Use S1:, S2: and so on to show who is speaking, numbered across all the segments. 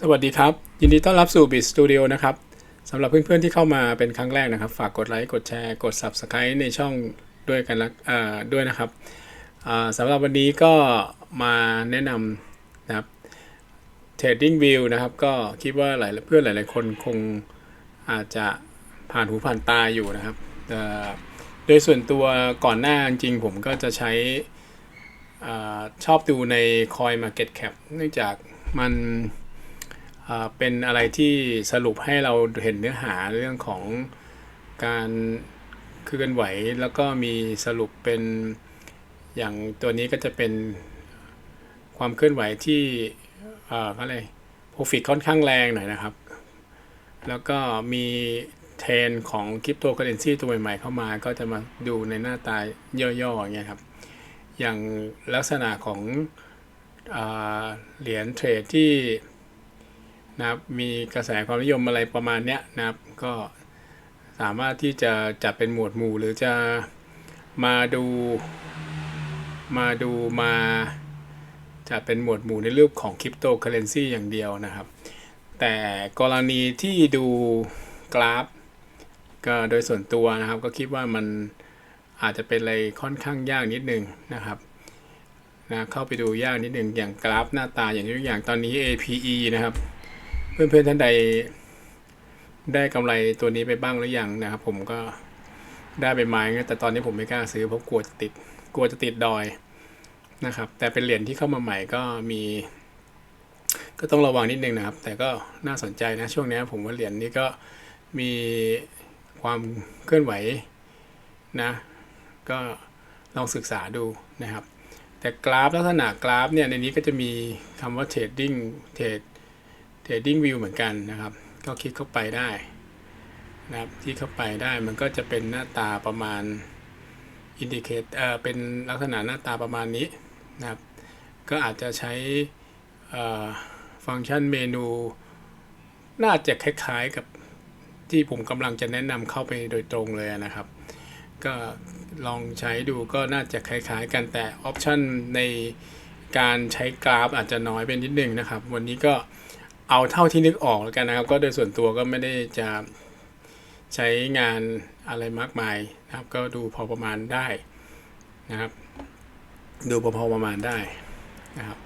S1: สวัสดีครับ ยินดีต้อนรับสู่ Bit Studio นะครับสำหรับเพื่อนๆที่เข้ามาเป็นครั้งแรกนะครับ ฝากกดไลค์กดแชร์กด Subscribe ในช่องด้วยกันละด้วยนะครับสำหรับวันนี้ก็มาแนะนำนะครับ Trading View นะครับ ก็คิดว่าหลายเพื่อนหลาย ๆ คนคงอาจจะผ่านหูผ่านตาอยู่นะครับโดยส่วนตัวก่อนหน้าจริงผมก็จะใช้อชอบดูใน Coin Market Cap เนื่องจากมัน เป็นอะไรที่สรุปให้เราเห็นเนื้อหาเรื่องของการเคลื่อนไหว แล้วก็มีสรุปเป็นอย่างตัวนี้ก็จะเป็นความเคลื่อนไหวที่อ่าอะไร Profit ค่อนข้างแรงหน่อยนะครับ แล้วก็มีเทรนของคริปโตเคอเรนซีตัวใหม่ๆเข้ามาก็จะมาดูในหน้าตาย่อๆอย่างเงี้ยครับ อย่างลักษณะของอเหรียญเทรดที่ นะครับมีกระแสความนิยมอะไรประมาณเนี้ยนะครับ ก็สามารถที่จะจัดเป็นหมวดหมู่หรือจะมาดูมาดูมาจัดเป็นหมวดหมู่ในรูปของคริปโตเคอเรนซีอย่างเดียวนะครับ แต่กรณีที่ดูกราฟ ก็โดยส่วนตัวนะครับ ก็คิดว่ามันอาจจะเป็นอะไรค่อนข้างยากนิดนึงนะครับนะเข้าไปดูยากนิดนึงอย่างกราฟหน้าตาอย่างยกอย่างตอนนี้ APE นะครับ เพื่อนๆท่านใดได้กำไรตัวนี้ไปบ้างหรือยังนะครับ ผมก็ได้ไปไม้แต่ตอนนี้ผมไม่กล้าซื้อเพราะกลัวจะติด กลัวจะติดดอยนะครับ แต่เป็นเหรียญที่เข้ามาใหม่ก็มี ก็ต้องระวังนิดนึงนะครับ แต่ก็น่าสนใจนะช่วงนี้ผมว่าเหรียญนี้ก็มีความเคลื่อนไหวนะ ก็ลองศึกษาดูนะครับ แต่กราฟลักษณะกราฟเนี่ยในนี้ก็จะมีคำว่า trading trade trading view เหมือนกันนะครับ ก็คลิกเข้าไปได้นะครับที่เข้าไปได้มันก็จะเป็นหน้าตาประมาณ indicate เอ่อเป็นลักษณะหน้าตาประมาณนี้นะครับ ก็อาจจะใช้ฟังก์ชันเมนู น่าจะคล้ายๆกับที่ผมกำลังจะแนะนำเข้าไปโดยตรงเลยนะครับ ก็ลองใช้ดูก็น่าจะคล้ายๆกันแต่ออปชันในการใช้กราฟอาจจะน้อยเป็นนิดนึงนะครับ วันนี้ก็ เอาเท่าที่นึกออกแล้วกันนะครับ ก็โดยส่วนตัวก็ไม่ได้จะใช้งานอะไรมากมายนะครับ ก็ดูพอประมาณได้นะครับ ดูพอประมาณได้นะครับ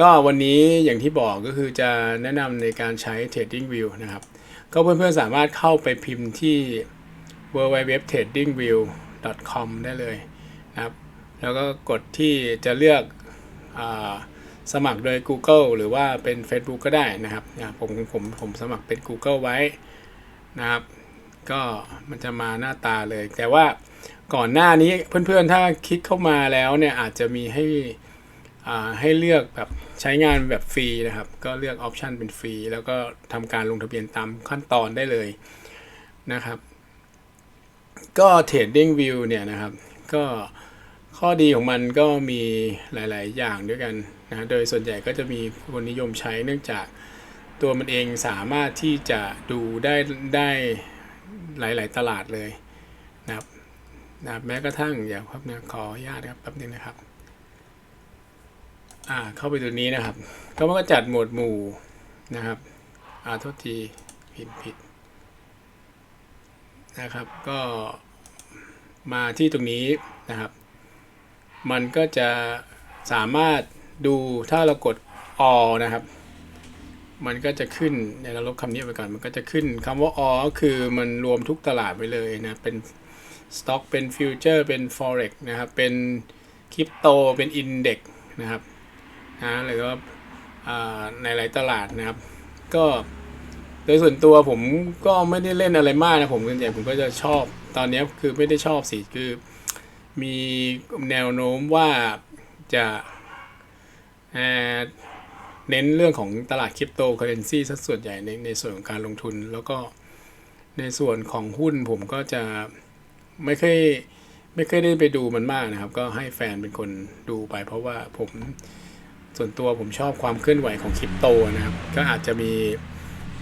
S1: ก็วันนี้อย่างที่บอกก็คือจะแนะนำในการใช้ Trading View นะครับ ก็เพื่อนๆสามารถเข้าไปพิมพ์ที่ www.tradingview.com ได้เลยนะครับ แล้วก็กดที่จะเลือกอา สมัครโดย Google หรือว่าเป็น Facebook ก็ได้นะครับผมผมผมสมัครเป็น Google ไว้นะครับ ก็มันจะมาหน้าตาเลย แต่ว่าก่อนหน้านี้เพื่อนๆถ้าคลิกเข้ามาแล้วเนี่ยอาจจะมีให้อ่าให้เลือกแบบใช้งานแบบฟรีนะครับ ก็เลือกออปชันเป็นฟรี แล้วก็ทำการลงทะเบียนตามขั้นตอนได้เลยนะครับ ก็ Trading View เนี่ยนะครับ ก็ข้อดีของมันก็มีหลาย ๆ อย่างด้วยกัน นะโดยส่วนใหญ่ก็จะมีคนนิยมใช้เนื่องจากตัวมันเองสามารถที่จะดูได้ได้หลาย ๆ ตลาดเลยนะครับนะแม้กระทั่งอย่าครับนะขออนุญาตครับแป๊บนึงนะครับอ่าเข้าไปตัวนี้นะครับก็มันก็จัดหมวดหมู่นะครับอ่าโทษทีผิดผิดนะครับก็มาที่ตรงนี้นะครับ มันก็จะสามารถ ดูถ้าเรากด all นะครับ มันก็จะขึ้นในเราลบคำนี้ไปก่อน มันก็จะขึ้นคำว่า all ก็คือมันรวมทุกตลาดไปเลยนะ เป็น stock เป็น future เป็น forex นะครับ เป็นคริปโต เป็น index นะครับนะหรือว่าในหลายตลาดนะครับ ก็โดยส่วนตัวผมก็ไม่ได้เล่นอะไรมากนะผมส่วนใหญ่ผมก็จะชอบ ตอนนี้คือไม่ได้ชอบสิคือมีแนวโน้มว่าจะ เน้นเรื่องของตลาดคริปโตเคอเรนซีสัดส่วนใหญ่ในในส่วนของการลงทุน แล้วก็ในส่วนของหุ้นผมก็จะไม่เคยไม่เคยได้ไปดูมันมากนะครับ ก็ให้แฟนเป็นคนดูไป เพราะว่าผมส่วนตัวผมชอบความเคลื่อนไหวของคริปโตนะครับ ก็อาจจะมี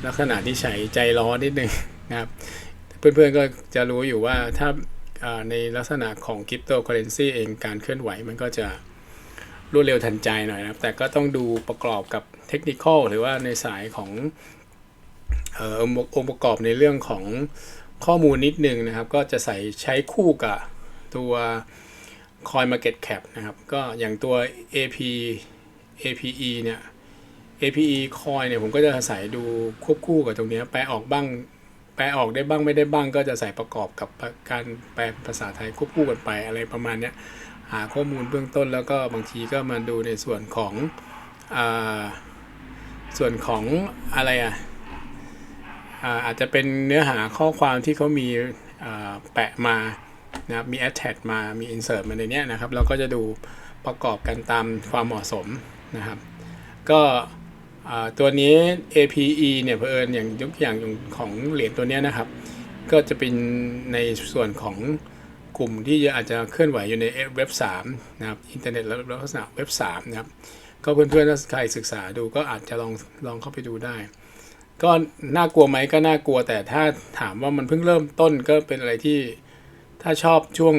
S1: ลักษณะที่ใช้ใจร้อนนิดนึงนะครับ เพื่อนๆก็จะรู้อยู่ว่าถ้าอ่าในลักษณะของคริปโตเคอเรนซีเองการเคลื่อนไหวมันก็จะ รวดเร็วทันใจหน่อยนะครับ แต่ก็ต้องดูประกอบกับเทคนิคหรือว่าในสายของออองค์ประกอบในเรื่องของข้อมูลนิดนึงนะครับ ก็จะใส่ใช้คู่กับตัว Coin Market Cap นะครับ ก็อย่างตัว AP APE เนี่ย APE Coin เนี่ยผมก็จะใส่ดูควบคู่กับตรงเนี้ยแปลออกบ้าง แปลออกได้บ้างไม่ได้บ้าง ก็จะใส่ประกอบกับการแปลภาษาไทยควบคู่กันไปอะไรประมาณเนี้ย หาข้อมูลเบื้องต้นแล้วก็บางทีก็มาดูในส่วนของอส่วนของอะไรอะอาอาจจะเป็นเนื้อหาข้อความที่เขามีแปะมานะครับมี attach มา มี insert มาในเนี้ยนะครับ เราก็จะดูประกอบกันตามความเหมาะสมนะครับ ก็ตัวนี้ APE เนี่ยเผอิญอย่างยกอย่างของเหรียญตัวเนี้ยนะครับ ก็จะเป็นในส่วนของ ลุ่มที่อาจจะเคลื่อนไหวอยู่ในเว็บ3นะครับอินเทอร์เน็ตลักษณะเว็บ3นะครับก็เพื่อนๆถ้าใครศึกษาดูก็อาจจะลองลองเข้าไปดูได้ ก็น่ากลัวไหมก็น่ากลัวแต่ถ้าถามว่ามันเพิ่งเริ่มต้นก็เป็นอะไรที่ถ้าชอบช่วง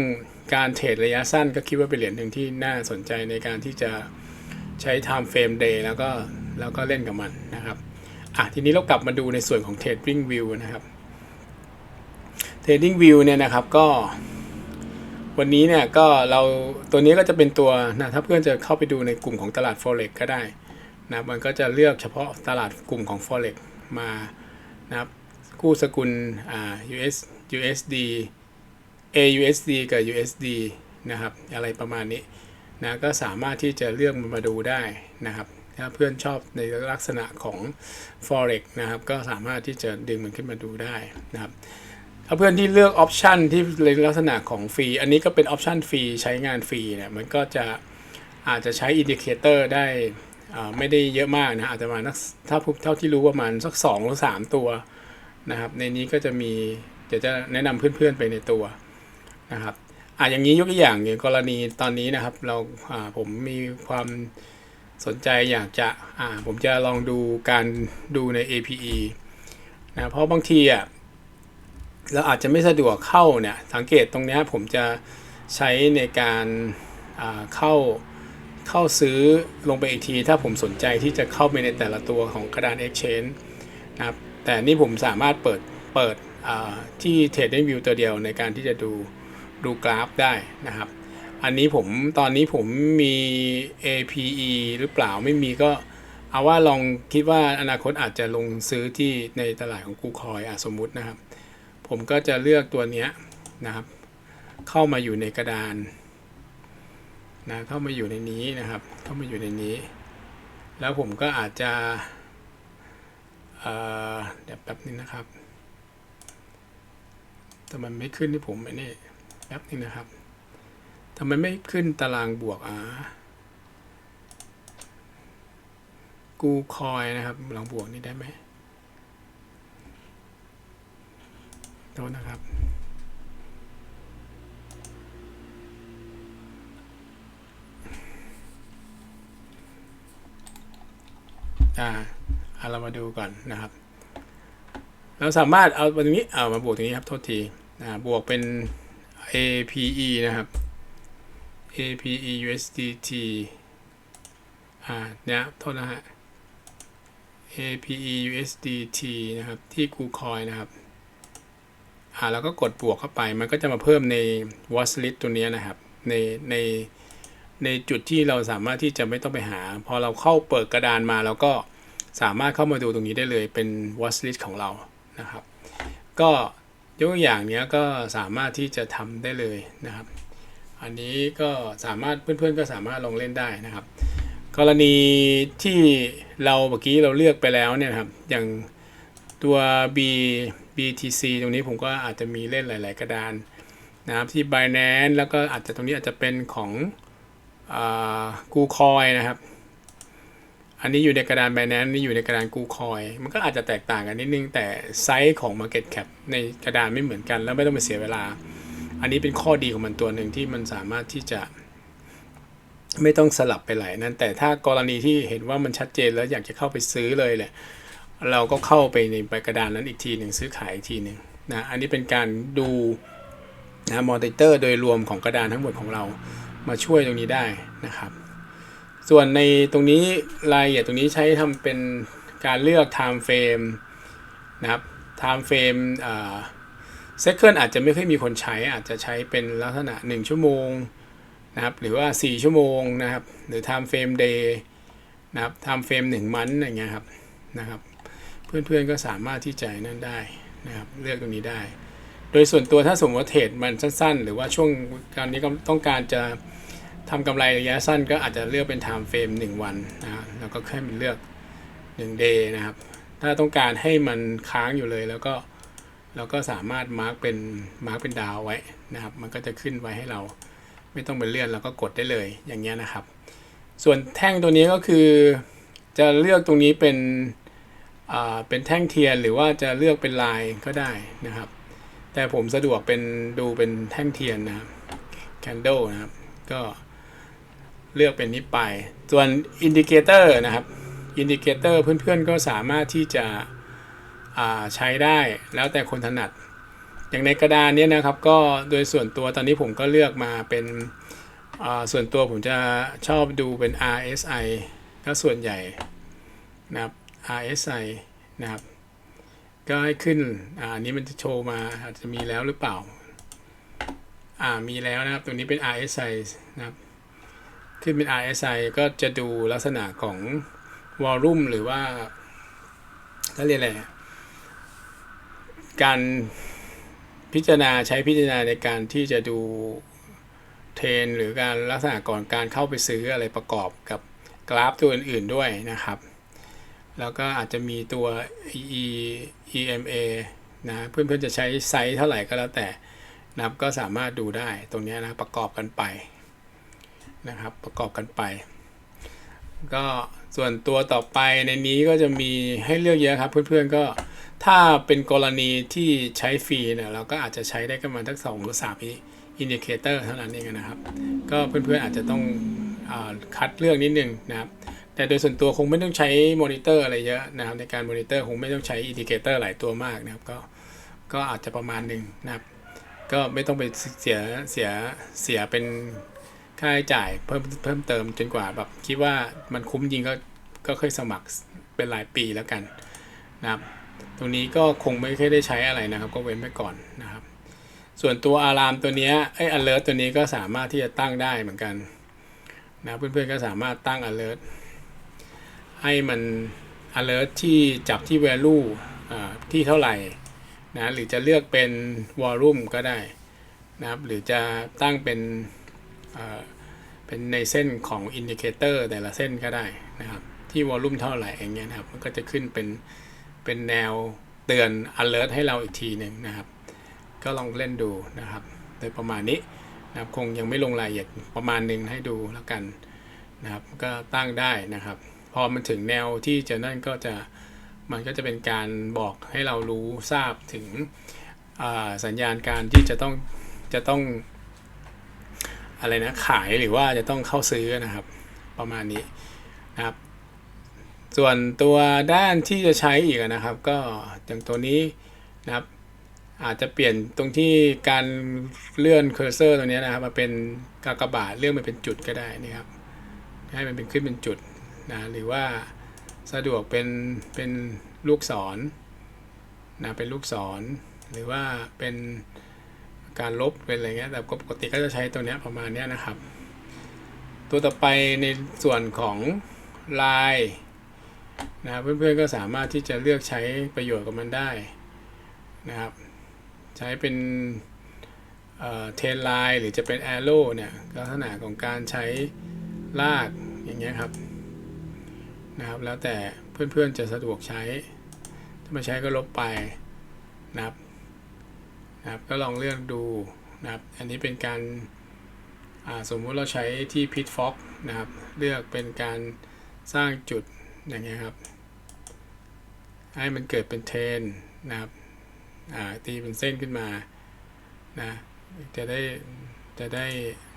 S1: การเทรดระยะสั้นก็คิดว่าเป็นเหรียญหนึ่งที่น่าสนใจในการที่จะใช้ time frame day แล้วก็แล้วก็เล่นกับมันนะครับอะทีนี้เรากลับมาดูในส่วนของ trading view นะครับ trading view เนี่ยนะครับก็ วันนี้เนี่ยก็เราตัวนี้ก็จะเป็นตัวนะถ้าเพื่อนจะเข้าไปดูในกลุ่มของตลาด forex ก็ได้นะมันก็จะเลือกเฉพาะตลาดกลุ่มของ forex มานะครับกู้สกุลอ่า US USD AUSD กับ USD นะครับ อะไรประมาณนี้นะก็สามารถที่จะเลือกมันมาดูได้นะครับ ถ้าเพื่อนชอบในลักษณะของ forex นะครับ ก็สามารถที่จะดึงมันขึ้นมาดูได้นะครับ ถ้าเพื่อนที่เลือกออปชันที่ในลักษณะของฟรี อันนี้ก็เป็นออปชันฟรีใช้งานฟรีเนี่ยมันก็จะอาจจะใช้อินดิเคเตอร์ได้ไม่ได้เยอะมากนะอาจจะมานักถ้าเท่าที่รู้ประมาณสักสองหรือสามตัวนะครับ ในนี้ก็จะมีเดี๋ยวจะแนะนำเพื่อนๆไปในตัวนะครับอะอย่างนี้ยกตัวอย่างอย่างกรณีตอนนี้นะครับเราผมมีความสนใจอยากจะผมจะลองดูการดูใน APE นะเพราะบางทีอะ เราอาจจะไม่สะดวกเข้าเนี่ยสังเกตตรงนี้ผมจะใช้ในการเข้าเข้าซื้อลงไปอีกที ถ้าผมสนใจที่จะเข้าไปในแต่ละตัวของกระดาน Exchange นะครับแต่นี่ผมสามารถเปิดเปิดที่ Trading View ตัวเดียวในการที่จะดูดูกราฟได้นะครับ อันนี้ผมตอนนี้ผมมี APE หรือเปล่าไม่มีก็เอาว่าลองคิดว่าอนาคตอาจจะลงซื้อที่ในตลาดของกูคอยอสมมุตินะครับ ผมก็จะเลือกตัวนี้นะครับ เข้ามาอยู่ในกระดานนะเข้ามาอยู่ในนี้นะครับ เข้ามาอยู่ในนี้ แล้วผมก็อาจจะเดี๋ยวแป๊บนึงนะครับ แต่มันไม่ขึ้นที่ผมไอ้นี่แป๊บนึงนะครับทำไมไม่ขึ้นตารางบวกอ่ากูคอยนะครับลองบวกนี่ได้ไหม โทษนะครับ อ่าเอาเรามาดูก่อนนะครับ เราสามารถเอาตรงนี้เอามาบวกตรงนี้ครับ โทษทีอ่าบวกเป็น APE นะครับ APE USDT อ่าเนี่ยโทษนะฮะ APE USDT นะครับ ที่กูคอยนะครับ อ่าแล้วก็กดบวกเข้าไป มันก็จะมาเพิ่มใน watch list ตัวนี้นะครับ ในในในจุดที่เราสามารถที่จะไม่ต้องไปหา พอเราเข้าเปิดกระดานมาเราก็สามารถเข้ามาดูตรงนี้ได้เลยเป็น watch list ของเรานะครับ ก็ยกตัวอย่างเนี้ยก็สามารถที่จะทำได้เลยนะครับ อันนี้ก็สามารถเพื่อนๆก็สามารถลองเล่นได้นะครับ กรณีที่เราเมื่อกี้เราเลือกไปแล้วเนี่ยครับอย่าง ตัว B BTC ตรงนี้ผมก็อาจจะมีเล่นหลาย ๆ กระดานนะครับที่ Binance แล้วก็อาจจะตรงนี้อาจจะเป็นของกูคอยนะครับ อันนี้อยู่ในกระดาน Binance นี่อยู่ในกระดานกูคอยมันก็อาจจะแตกต่างกันนิดนึง แต่ไซส์ของ Market Cap ในกระดานไม่เหมือนกัน แล้วไม่ต้องไปเสียเวลา อันนี้เป็นข้อดีของมันตัวหนึ่งที่มันสามารถที่จะไม่ต้องสลับไปหลายนั้น แต่ถ้ากรณีที่เห็นว่ามันชัดเจนแล้วอยากจะเข้าไปซื้อเลยแหละ เราก็เข้าไปในใบกระดานนั้นอีกทีหนึ่งซื้อขายอีกทีหนึ่งนะอันนี้เป็นการดูนะมอนิเตอร์โดยรวมของกระดานทั้งหมดของเรามาช่วยตรงนี้ได้นะครับ ส่วนในตรงนี้รายละเอียดตรงนี้ใช้ทำเป็นการเลือก time frame นะครับ time frame อ่า second อาจจะไม่ค่อยมีคนใช้อาจจะใช้เป็นลักษณะ 1 ชั่วโมงนะครับหรือว่า 4 ชั่วโมงนะครับ หรือ time frame day นะครับ time frame 1มันอย่างเงี้ยครับนะครับ เพื่อนๆก็สามารถที่จะนั่นได้นะครับเลือกตรงนี้ได้ โดยส่วนตัวถ้าสมมติว่าเทรดมันสั้น ๆ หรือว่าช่วงการนี้ก็ต้องการจะทำกำไรระยะสั้นก็อาจจะเลือกเป็น time frame 1 วันนะแล้วก็แค่มันเลือก 1 day นะครับ ถ้าต้องการให้มันค้างอยู่เลยแล้วก็เราก็สามารถมาร์กเป็นมาร์กเป็นดาวไว้นะครับ มันก็จะขึ้นไว้ให้เราไม่ต้องไปเลื่อนเราก็กดได้เลยอย่างเงี้ยนะครับ ส่วนแท่งตัวนี้ก็คือ จะเลือกตรงนี้เป็น เป็นแท่งเทียนหรือว่าจะเลือกเป็นลายก็ได้นะครับ แต่ผมสะดวกเป็นดูเป็นแท่งเทียนนะครับ candle นะครับ ก็เลือกเป็นนี้ไป ส่วนอินดิเคเตอร์นะครับ อินดิเคเตอร์เพื่อนๆก็สามารถที่จะใช้ได้แล้วแต่คนถนัด อย่างในกระดานนี้นะครับ ก็โดยส่วนตัวตอนนี้ผมก็เลือกมาเป็นส่วนตัวผมจะชอบดูเป็น RSI ก็ส่วนใหญ่นะครับ RSI นะครับ ก็ให้ขึ้นอันนี้มันจะโชว์มาอาจจะมีแล้วหรือเปล่า อ่ามีแล้วนะครับตัวนี้เป็น RSI นะครับ ขึ้นเป็น RSI ก็จะดูลักษณะของวอลลุ่มหรือว่าเขาเรียกอะไรการพิจารณาใช้พิจารณาในการที่จะดูเทรนหรือการลักษณะก่อนการเข้าไปซื้ออะไรประกอบกับกราฟตัวอื่น ๆด้วยนะครับ แล้วก็อาจจะมีตัว E EMA นะเพื่อนๆจะใช้ไซส์เท่าไหร่ก็แล้วแต่นะครับก็สามารถดูได้ตรงนี้นะประกอบกันไปนะครับ ประกอบกันไป ก็ส่วนตัวต่อไปในนี้ก็จะมีให้เลือกเยอะครับ เพื่อนๆก็ถ้าเป็นกรณีที่ใช้ฟรีเนี่ยเราก็อาจจะใช้ได้กันมาทั้งสองหรือสามอินดิเคเตอร์เท่านั้นเองนะครับ ก็เพื่อนๆอาจจะต้องอคัดเลือกนิดนึงนะครับ แต่โดยส่วนตัวคงไม่ต้องใช้มอนิเตอร์อะไรเยอะนะครับในการมอนิเตอร์คงไม่ต้องใช้อินดิเคเตอร์หลายตัวมากนะครับก็ก็อาจจะประมาณหนึ่งนะครับก็ไม่ต้องไปเสียเสียเสียเป็นค่าใช้จ่ายเพิ่มเพิ่มเติมจนกว่าแบบคิดว่ามันคุ้มจริงก็ก็ค่อยสมัครเป็นรายปีแล้วกันนะครับ ตรงนี้ก็คงไม่ค่อยได้ใช้อะไรนะครับ ก็เว้นไปก่อนนะครับ ส่วนตัวอารามตัวนี้ไอ้ alert ตัวนี้ก็สามารถที่จะตั้งได้เหมือนกันนะเพื่อนๆก็สามารถตั้ง alert ให้มัน alert ที่จับที่ value อ่าที่เท่าไหร่นะหรือจะเลือกเป็น volume ก็ได้นะครับหรือจะตั้งเป็นเอ่อเป็นในเส้นของอินดิเคเตอร์แต่ละเส้นก็ได้นะครับที่ volume เท่าไหร่อย่างเงี้ยนะครับมันก็จะขึ้นเป็นเป็นแนวเตือน alert ให้เราอีกทีหนึ่งนะครับ ก็ลองเล่นดูนะครับโดยประมาณนี้นะครับคงยังไม่ลงรายละเอียดประมาณหนึ่งให้ดูแล้วกันนะครับก็ตั้งได้นะครับ พอมันถึงแนวที่จะนั่นก็จะมันก็จะเป็นการบอกให้เรารู้ทราบถึงสัญญาณการที่จะต้องจะต้องอะไรนะขายหรือว่าจะต้องเข้าซื้อนะครับ ประมาณนี้นะครับ ส่วนตัวด้านที่จะใช้อีกนะครับ ก็อย่างตัวนี้นะครับ อาจจะเปลี่ยนตรงที่การเลื่อนเคอร์เซอร์ตรงนี้นะครับมาเป็นกากบาทเลื่อนมาเป็นจุดก็ได้นะครับให้มันเป็นขึ้นเป็นจุด นะหรือว่าสะดวกเป็นเป็นลูกศรนะเป็นลูกศร หรือว่าเป็นการลบเป็นอะไรเงี้ยแต่ปกติก็จะใช้ตัวเนี้ยประมาณเนี้ยนะครับ ตัวต่อไปในส่วนของลายนะเพื่อนๆก็สามารถที่จะเลือกใช้ประโยชน์กับมันได้นะครับ ใช้เป็นเทนไลน์หรือจะเป็นแอโร่เนี่ยลักษณะของการใช้ลากอย่างเงี้ยครับ นะครับ แล้วแต่เพื่อนๆจะสะดวกใช้ ถ้าไม่ใช้ก็ลบไปนะครับนะครับ ก็ลองเลือกดูนะครับ อันนี้เป็นการสมมุติเราใช้ที่พิทฟ็อกนะครับ เลือกเป็นการสร้างจุดอย่างเงี้ยครับ ให้มันเกิดเป็นเทนนะครับตีเป็นเส้นขึ้นมานะจะได้จะได้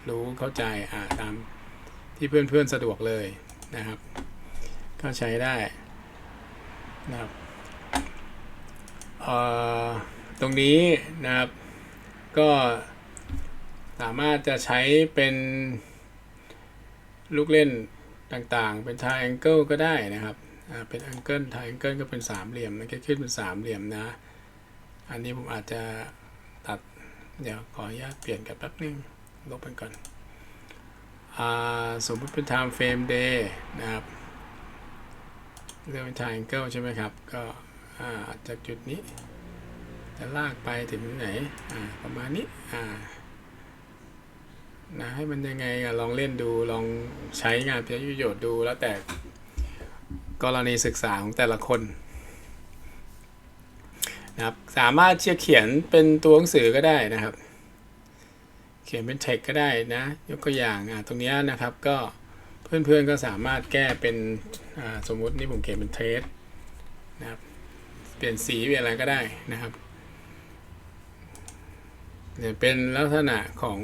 S1: รู้เข้าใจอ่าตามที่เพื่อนๆสะดวกเลยนะครับ ก็ใช้ได้นะครับตรงนี้นะครับ ก็สามารถจะใช้เป็นลูกเล่นต่างๆ เป็น triangle ก็ได้นะครับเป็น angle triangle ก็เป็นสามเหลี่ยมมันก็ขึ้นเป็นสามเหลี่ยมนะ อันนี้ผมอาจจะตัด เดี๋ยวขออนุญาตเปลี่ยนกันแป๊บนึง ลบไปก่อนอสมมติเป็น time frame day นะครับ เรื่องเป็น triangle ใช่ไหมครับ ก็จากจุดนี้ จะลากไปถึงไหนประมาณนี้นะให้มันยังไงลองเล่นดูลองใช้งานเพื่อประโยชน์ดูแล้วแต่กรณีศึกษาของแต่ละคนนะครับสามารถจะเขียนเป็นตัวหนังสือก็ได้นะครับ เขียนเป็นเทคก็ได้นะ ยกตัวอย่างอะตรงนี้นะครับก็ เพื่อนๆก็สามารถแก้เป็นสมมุตินี่ผมเขียนเป็นเทสนะครับเปลี่ยนสีเปลี่ยนอะไรก็ได้นะครับเนี่ยเป็นลักษณะของ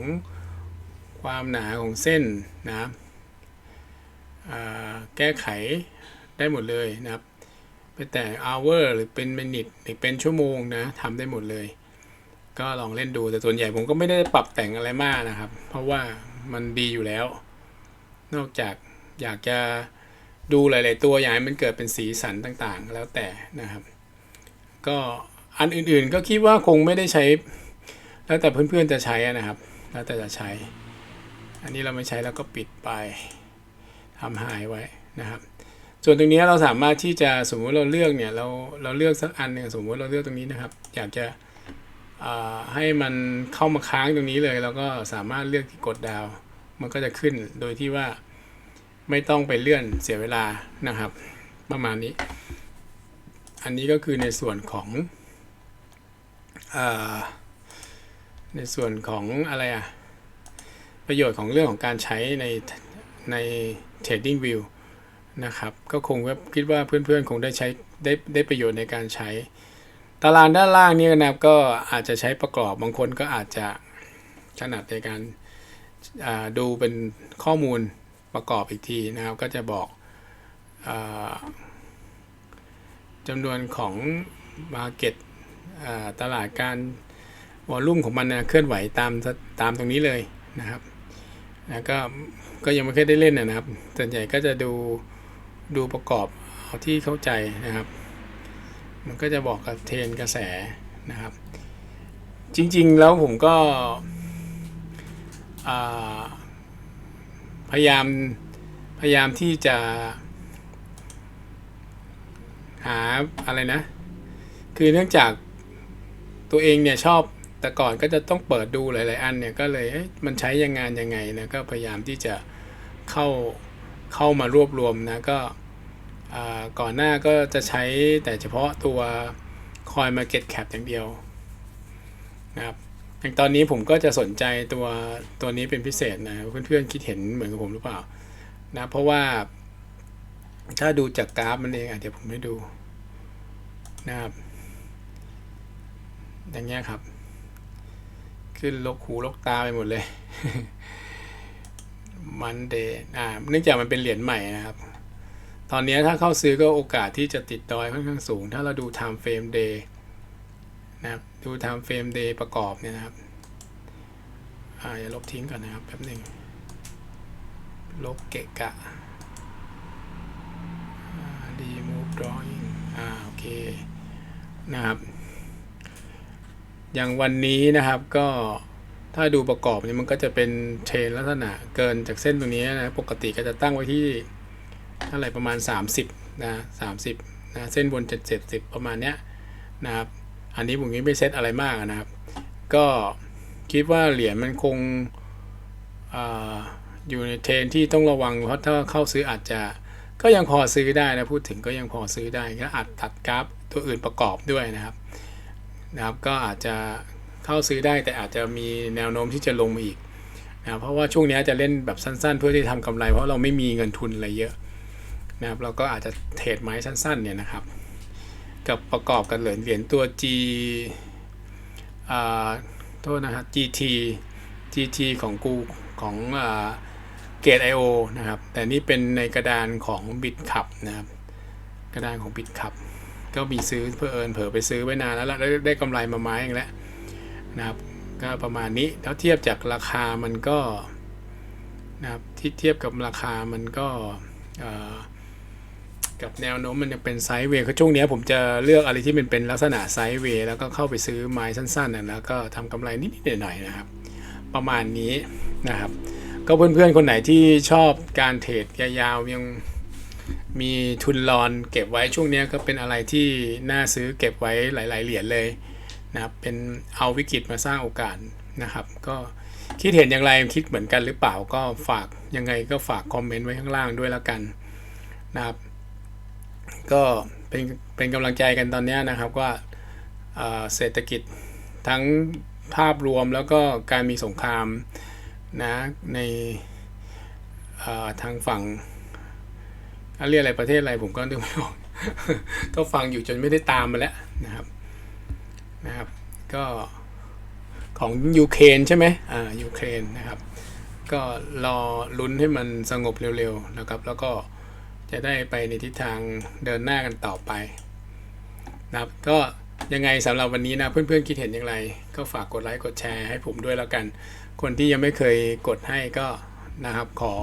S1: ความหนาของเส้นนะครับแก้ไขได้หมดเลยนะครับไปแต่ hour หรือเป็น minute หรือเป็นชั่วโมงนะทำได้หมดเลย ก็ลองเล่นดูแต่ส่วนใหญ่ผมก็ไม่ได้ปรับแต่งอะไรมากนะครับ เพราะว่ามันดีอยู่แล้ว นอกจากอยากจะดูหลาย ๆ ตัวอยางให้มันเกิดเป็นสีสันต่างๆ แล้วแต่นะครับ ก็อันอื่นๆก็คิดว่าคงไม่ได้ใช้ แล้วแต่เพื่อนๆจะใช้นะครับ แล้วแต่จะใช้ อันนี้เราไม่ใช้แล้วก็ปิดไปทำหายไว้นะครับ ส่วนตรงนี้เราสามารถที่จะสมมุติเราเลือกเนี่ยเราเราเลือกสักอันหนึ่งสมมติเราเลือกตรงนี้นะครับ อยากจะให้มันเข้ามาค้างตรงนี้เลยแล้วก็สามารถเลือกที่กดดาว มันก็จะขึ้นโดยที่ว่าไม่ต้องไปเลื่อนเสียเวลานะครับ ประมาณนี้ อันนี้ก็คือในส่วนของอในส่วนของอะไรอะประโยชน์ของเรื่องของการใช้ในใน Trading View นะครับ ก็คงว่าคิดว่าเพื่อนๆ คงได้ใช้ได้ได้ประโยชน์ในการใช้ ตารางด้านล่างนี่นะครับก็อาจจะใช้ประกอบบางคนก็อาจจะถนัดในการ ดูเป็นข้อมูลประกอบอีกทีนะครับ ก็จะบอกอจำนวนของ Market ตลาดการวอลลุ่มของมันนะเคลื่อนไหวตามตามตรงนี้เลยนะครับแล้วก็ก็ยังไม่เคยได้เล่นนะครับ ส่วนใหญ่ก็จะดูดูประกอบเอาที่เข้าใจนะครับ มันก็จะบอกกับเทรนกระแสนะครับ จริงๆแล้วผมก็ พยายามพยายามที่จะ หาอะไรนะ คือเนื่องจากตัวเองเนี่ยชอบแต่ก่อนก็จะต้องเปิดดูหลาย ๆ อันเนี่ยก็เลยมันใช้ยังงานยังไงนะก็พยายามที่จะเข้าเข้ามารวบรวมนะก็ก่อนหน้าก็จะใช้แต่เฉพาะตัว Coin Market Cap อย่างเดียวนะครับ อย่างตอนนี้ผมก็จะสนใจตัวตัวนี้เป็นพิเศษนะเพื่อนๆคิดเห็นเหมือนกับผมหรือเปล่านะเพราะว่า ถ้าดูจากกราฟมันเองอะเดี๋ยวผมให้ดูนะครับอย่างเงี้ยครับ ขึ้นลกหูลกตาไปหมดเลยมันเดย์อ่าเนื่องจากมันเป็นเหรียญใหม่นะครับ ตอนนี้ถ้าเข้าซื้อก็โอกาสที่จะติดดอยค่อนข้างสูง ถ้าเราดู time frame day นะครับ ดู time frame day ประกอบเนี่ยนะครับอ่าอย่าลบทิ้งก่อนนะครับแป๊บหนึ่งลบเกะกะอ่า remove drawing อ่าโอเคนะครับ อย่างวันนี้นะครับก็ถ้าดูประกอบเนี่ยมันก็จะเป็นเทรนลักษณะเกินจากเส้นตรงนี้นะ ปกติก็จะตั้งไว้ที่เท่าไหร่ประมาณ 30นะ30นะเส้นบน 7 70 ประมาณเนี้ยนะครับ อันนี้ผมยังไม่เซตอะไรมากนะครับ ก็คิดว่าเหรียญมันคงออยู่ในเทรนที่ต้องระวังเพราะถ้าเข้าซื้ออาจจะก็ยังพอซื้อได้นะพูดถึงก็ยังพอซื้อได้ก็อาจตัดกราฟตัวอื่นประกอบด้วยนะครับนะครับ ก็อาจจะเข้าซื้อได้แต่อาจจะมีแนวโน้มที่จะลงมาอีกนะเพราะว่าช่วงนี้จะเล่นแบบสั้นๆ เพื่อที่ทำกำไร เพราะเราไม่มีเงินทุนอะไรเยอะนะครับเราก็อาจจะเทรดไม้สั้นๆเนี่ยนะครับ กับประกอบกันเหรียญเหรียญตัว G อ่าโทษนะครับ GT GT ของกูของอ่าเกต IO นะครับ แต่นี่เป็นในกระดานของ b i t c u p นะครับ กระดานของ b i t c u p ก็มีซื้อเพื่อเอิญเผลอไปซื้อไว้นานแล้วละได้ได้กำไรมาไม้เองแล้วนะครับ ก็ประมาณนี้แล้วเทียบจากราคามันก็นะครับที่เทียบกับราคามันก็เอ่อ กับแนวโน้มมันจะเป็นไซด์เวย์ก็ช่วงนี้ผมจะเลือกอะไรที่มันเป็นลักษณะไซด์เวย์แล้วก็เข้าไปซื้อไม้สั้นๆนะแล้วก็ทำกำไรนิดๆหน่อยๆนะครับ ประมาณนี้นะครับ ก็เพื่อนๆคนไหนที่ชอบการเทรดยาวๆยังมีทุนรอนเก็บไว้ช่วงนี้ก็เป็นอะไรที่น่าซื้อเก็บไว้หลาย ๆ เหรียญเลยนะครับเป็นเอาวิกฤตมาสร้างโอกาสนะครับ ก็คิดเห็นอย่างไรคิดเหมือนกันหรือเปล่าก็ฝากยังไงก็ฝากคอมเมนต์ไว้ข้างล่างด้วยแล้วกันนะครับ ก็เป็นเป็นกำลังใจกันตอนนี้นะครับว่าเศรษฐกิจทั้งภาพรวมแล้วก็การมีสงครามนะในทางฝั่งเขาเรียกอะไรประเทศอะไรผมก็นึกไม่ออกก็ฟังอยู่จนไม่ได้ตามมาแล้วนะครับนะครับ ก็ของยูเครนใช่ไหมอ่ายูเครนนะครับ ก็รอลุ้นให้มันสงบเร็วๆนะครับ แล้วก็ จะได้ไปในทิศทางเดินหน้ากันต่อไปนะครับก็ยังไงสำหรับวันนี้นะเพื่อนๆคิดเห็นอย่างไร ก็ฝากกดไลค์กดแชร์ให้ผมด้วยแล้วกัน คนที่ยังไม่เคยกดให้ก็นะครับขอ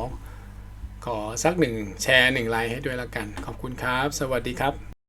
S1: ขอสักหนึ่งแชร์หนึ่งไลค์ให้ด้วยแล้วกัน ขอบคุณครับ สวัสดีครับ